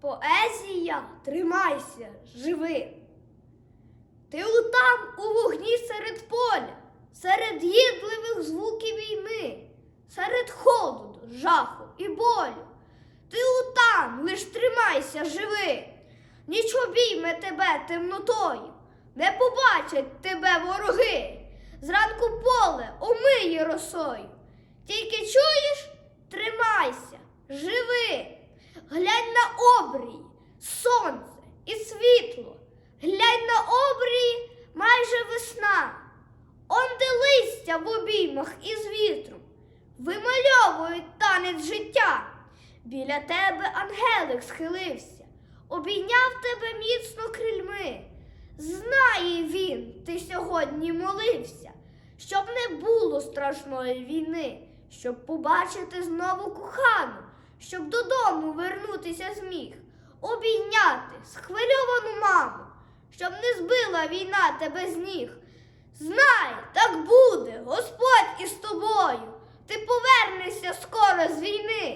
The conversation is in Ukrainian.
Поезія, тримайся, живи. Ти утам у вогні серед поля, серед гідливих звуків війни, серед холоду, жаху і болю. Ти утам, лиш тримайся, живи. Ніч обійме тебе темнотою, не побачать тебе вороги. Зранку поле омиє росою. Тільки чуєш, тримайся, живи. Глянь на обрій, сонце і світло. Глянь на обрії майже весна. Он де листя в обіймах із вітром вимальовують танець життя. Біля тебе ангелик схилився, обійняв тебе міцно крильми. Знає він, ти сьогодні молився, щоб не було страшної війни, щоб побачити знову кохану, щоб додому вернутися зміг, обійняти схвильовану маму, щоб не збила війна тебе з ніг. Знай, так буде, Господь із тобою. Ти повернешся скоро з війни.